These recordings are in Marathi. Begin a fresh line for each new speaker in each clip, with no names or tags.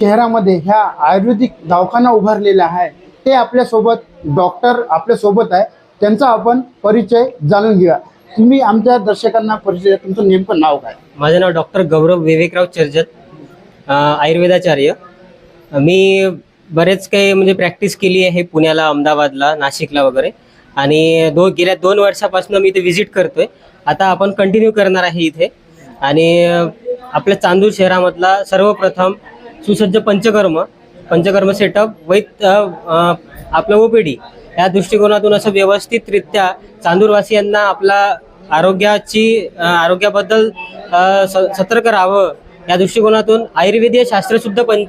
शहरामध्ये ह्या आयुर्वेदिक दवाखाना उभारलेला आहे. ते आपल्यासोबत डॉक्टर आपल्यासोबत आहे. त्यांचा आपण परिचय जाणून घेऊया. तुम्ही आमच्या दर्शकांना परिचय द्या. तुमचं नेमकं नाव काय?
माझं नाव डॉक्टर गौरव विवेकराव चर्जत आयुर्वेदाचार्य. मी बरेच काही म्हणजे प्रॅक्टिस केली आहे पुण्याला अहमदाबादला नाशिकला वगैरे. आणि दो गेल्या दोन वर्षापासून मी इथे व्हिजिट करतोय. आता आपण कंटिन्यू करणार आहे इथे. आणि आपल्या चांदूर शहरामधला सर्वप्रथम सुसज्ज पंचकर्म पंचकर्म सेटअप वैत आपलं ओपीडी या दृष्टिकोनातून असं व्यवस्थितरित्या चांदूरवासियांना आपला आरोग्याची आरोग्याबद्दल स- सतर्क राहावं. या दृष्टिकोनातून आयुर्वेदीय शास्त्रशुद्ध पंच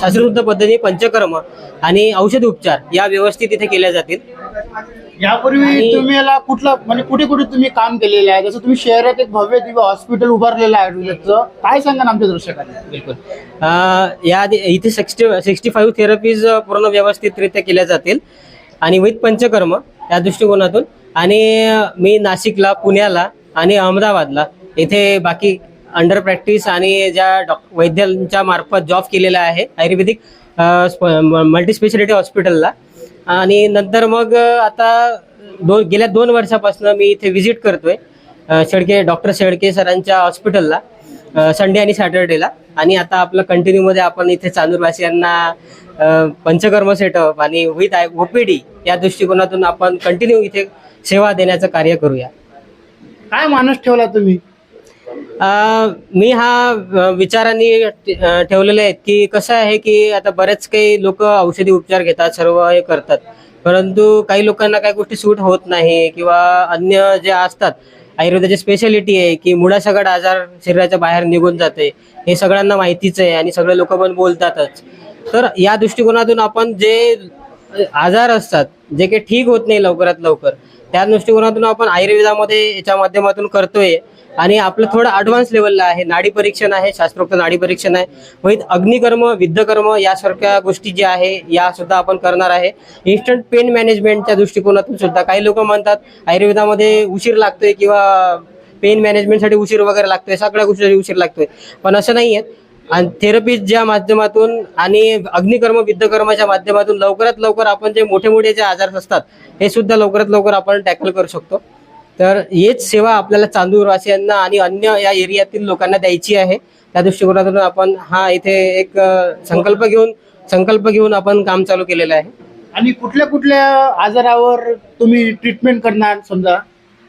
शास्त्रशुद्ध पद्धती पंचकर्म आणि औषध उपचार या व्यवस्थित इथे केल्या जातील.
यापूर्वी तुम्ही याला कुठलं म्हणजे कुठे कुठे तुम्ही काम केलेलं आहे? जसं तुम्ही शहरात एक भव्य दिव्य हॉस्पिटल उभारलेलं आहे आयुर्वेदचं काय सांगा आमच्या दर्शकांना
बिलकुल. अ, या इथे सिक्स्टी सिक्स्टी फाईव्ह थेरपीज पूर्ण व्यवस्थितरित्या केल्या जातील. आणि विथ पंचकर्म या दृष्टिकोनातून. आणि मी नाशिकला पुण्याला आणि अहमदाबादला इथे बाकी अंडर प्रॅक्टिस आणि ज्या डॉक वैद्यांच्या मार्फत जॉब केलेला आहे. आयुर्वेदिक मल्टी स्पेशालिटी हॉस्पिटलला आणि नंतर मग आता दोन गेल्या दोन वर्षापासून मी इथे व्हिजिट करतोय अ, शेळके डॉक्टर शेळके सरांच्या हॉस्पिटलला संडे आणि सॅटर्डेला आणि आता आपलं कंटिन्यू मध्ये आपण इथे चांदूरवासियांना पंचकर्म सेटअप आणि विथ आय ओपीडी या दृष्टिकोनातून आपण कंटिन्यू इथे सेवा देण्याचं कार्य करूया.
काय माणूस ठेवला तुम्ही?
मी हा विचारांनी ठेवलेले आहेत की कसं आहे की आता बरेच काही लोक औषधी उपचार घेतात सर्व हे करतात. परंतु काही लोकांना काही गोष्टी सूट होत नाही किंवा अन्य जे असतात आयुर्वेदाची स्पेशालिटी आहे की मुळासकट आजार शरीराच्या बाहेर निघून जाते. हे सगळ्यांना माहितीच आहे आणि सगळे लोक पण बोलतातच. तर या दृष्टिकोनातून आपण जे आजार असतात जे काही ठीक होत नाही लवकरात लवकर त्या दृष्टिकोनातून आपण आयुर्वेदामध्ये याच्या माध्यमातून करतोय. आणि आपलं थोडं ॲडव्हान्स लेवलला आहे. नाडी परीक्षण आहे शास्त्रोक्त नाडी परीक्षण आहे. वैद अग्निकर्म विद्धकर्म यासारख्या गोष्टी ज्या आहे या सुद्धा आपण करणार आहे. इन्स्टंट पेन मॅनेजमेंटच्या दृष्टिकोनातून सुद्धा काही लोक म्हणतात आयुर्वेदामध्ये उशीर लागतोय किंवा पेन मॅनेजमेंटसाठी उशीर वगैरे लागतोय सगळ्या गोष्टीसाठी उशीर लागतोय. पण असं नाही आहे आणि थेरपीच्या माध्यमातून आणि अग्निकर्म विद्धकर्माच्या माध्यमातून लवकरात लवकर आपण जे मोठे मोठे जे आजार असतात हे सुद्धा लवकरात लवकर आपण टॅकल करू शकतो. तर हेच सेवा आपल्याला चांदूरवासियांना आणि अन्य या एरियातील लोकांना द्यायची आहे. त्या दृष्टिकोनातून आपण हा इथे एक संकल्प घेऊन संकल्प घेऊन आपण काम चालू केलेलं आहे.
आणि कुठल्या कुठल्या आजारावर तुम्ही ट्रीटमेंट करणार समजा?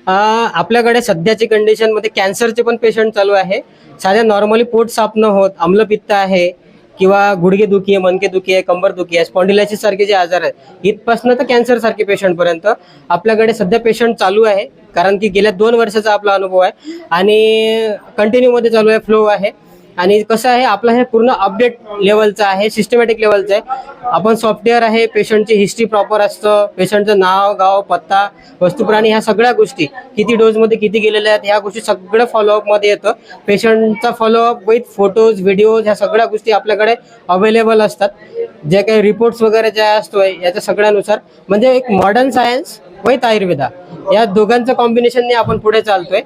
आपल्याकडे सध्याची कंडिशनमध्ये कॅन्सरचे पण पेशंट चालू आहे. साध्या नॉर्मली पोट साफ न होत आम्लपित्त आहे किंवा गुडघे दुखी आहे मनके दुखी आहे कंबर दुखी आहे स्पॉन्डिलायसिस सारखे जे आजार आहेत इथपासनं तर कॅन्सर सारखे पेशंटपर्यंत आपल्याकडे सध्या पेशंट चालू आहे. कारण की गेल्या दोन वर्षाचा आपला अनुभव आहे. आणि कंटिन्यू मध्ये चालू आहे फ्लो आहे. आणि कसं आहे आपलं हे पूर्ण अपडेट लेवलचं आहे सिस्टमॅटिक लेवलचं आहे. आपण सॉफ्टवेअर आहे पेशंटची हिस्ट्री प्रॉपर असतं पेशंटचं नाव गाव पत्ता वस्तुप्राणी ह्या सगळ्या गोष्टी किती डोजमध्ये किती गेलेल्या आहेत ह्या गोष्टी सगळं फॉलोअपमध्ये येतं. पेशंटचा follow up with photos videos ह्या सगळ्या गोष्टी आपल्याकडे अवेलेबल असतात. जे काही रिपोर्ट्स वगैरे जे असतोय याच्या सगळ्यानुसार. म्हणजे एक मॉडर्न सायन्स वैत आयुर्वेदा या दोघांचं कॉम्बिनेशनने आपण पुढे चालतोय.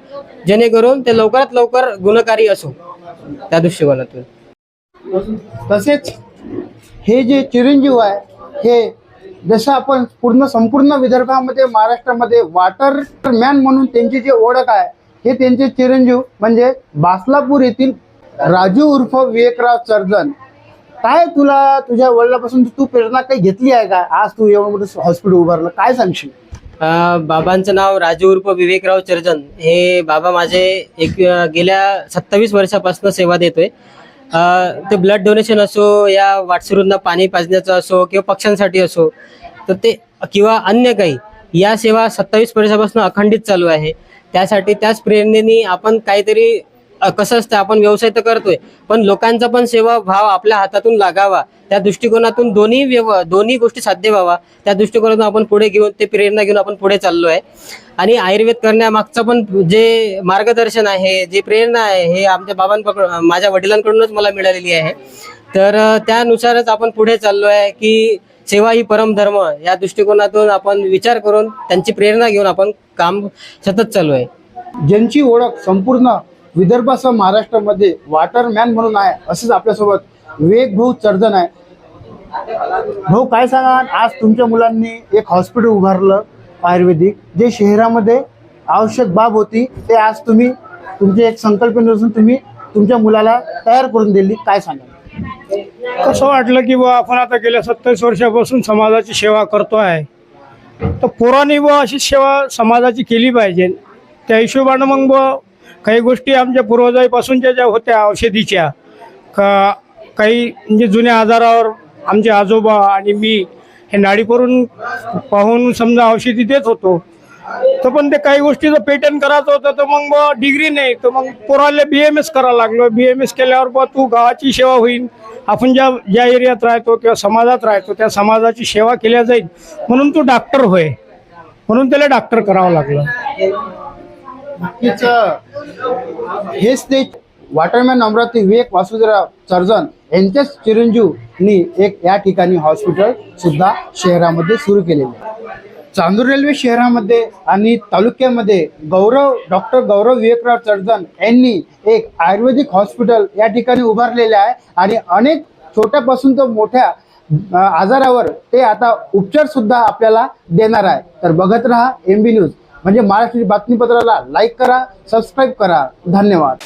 जेणेकरून ते लवकरात लवकर गुणकारी असो. त्या दृष्टिकोनातून.
तसेच हे जे चिरंजीव आहे हे जसं आपण पूर्ण संपूर्ण विदर्भामध्ये महाराष्ट्रामध्ये वॉटर मॅन म्हणून त्यांची जी ओळख आहे हे त्यांचे चिरंजीव म्हणजे बासलापूर येथील राजू उर्फ विवेकराव चर्जन. काय तुला तुझ्या वडिलापासून तू प्रेरणा काही घेतली आहे का? आज तू एवढं मोठं हॉस्पिटल उभारलं काय सांगशील?
बाबांचं नाव राजू उर्फ विवेकराव चर्जन. हे बाबा माझे एक गेल्या सत्तावीस वर्षापासून सेवा देतोय. ते ब्लड डोनेशन असो या वाटसरूंना पाणी पाजण्याचं असो किंवा पक्ष्यांसाठी असो तर ते किंवा अन्य काही या सेवा सत्तावीस वर्षापासून अखंडित चालू आहे. त्यासाठी त्याच प्रेरणेने आपण काहीतरी कसं असतं आपण व्यवसाय तर करतोय पण लोकांचा पण सेवा भाव आपल्या हातातून लागावा. त्या दृष्टिकोनातून दोन्ही व्यव दोन्ही गोष्टी साध्य व्हावा. त्या दृष्टिकोनातून आपण पुढे घेऊन ते प्रेरणा घेऊन आपण पुढे चाललो आहे आणि आयुर्वेद करण्यामागचं पण जे मार्गदर्शन आहे जे प्रेरणा आहे हे आमच्या बाबांकडून माझ्या वडिलांकडूनच मला मिळालेली आहे. तर त्यानुसारच आपण पुढे चाललो आहे की सेवा ही परमधर्म या दृष्टिकोनातून आपण विचार करून त्यांची प्रेरणा घेऊन आपण काम सतत चालू आहे
ज्यांची ओळख संपूर्ण विदर्भासह महाराष्ट्रामध्ये वॉटरमॅन म्हणून आहे असेच आपल्यासोबत वेग भाऊ चर्जन आहे. भाऊ काय सांगा आज तुमच्या मुलांनी एक हॉस्पिटल उभारलं आयुर्वेदिक जे शहरामध्ये आवश्यक बाब होती ते आज तुम्ही तुमची एक संकल्पनेपासून तुम्ही तुमच्या मुलाला तयार करून दिली. काय सांगा
कसं वाटलं की बा आपण आता गेल्या सत्तावीस वर्षापासून समाजाची सेवा करतो आहे तर पोरांनी व अशी सेवा समाजाची केली पाहिजे. त्या हिशोबानं मग बुवा काही गोष्टी आमच्या पूर्वजापासूनच्या ज्या होत्या औषधीच्या का काही म्हणजे जुन्या आजारावर आमचे आजोबा आणि मी हे नाडी करून पाहून समजा औषधी देत होतो. तर पण ते काही गोष्टीचं पेटंट करायचं होतं तर मग बुवा डिग्री नाही. तर मग पोराला बी एम एस करावं लागलं. बी एम एस केल्यावर बुवा तू गावाची सेवा होईल आपण ज्या ज्या एरियात राहतो किंवा समाजात राहतो त्या समाजाची सेवा केल्या जाईल. म्हणून तू डॉक्टर होय. म्हणून त्याला डॉक्टर करावं लागलं.
हे हेच ते वॉटरमॅन अमरावती विवेक वासुदेवराव चर्जन यांच्याच चिरंजीवनी एक या ठिकाणी हॉस्पिटल सुद्धा शहरामध्ये सुरू केलेले आहे. चांदूर रेल्वे शहरामध्ये आणि तालुक्यामध्ये गौरव डॉक्टर गौरव विवेकराव चर्जन यांनी एक आयुर्वेदिक हॉस्पिटल या ठिकाणी उभारलेले आहे आणि अनेक छोट्यापासून तर मोठ्या आजारावर ते आता उपचार सुद्धा आपल्याला देणार आहे. तर बघत राहा एम बी न्यूज म्हणजे महाराष्ट्र बातमीपत्राला लाईक करा सबस्क्राईब करा. धन्यवाद.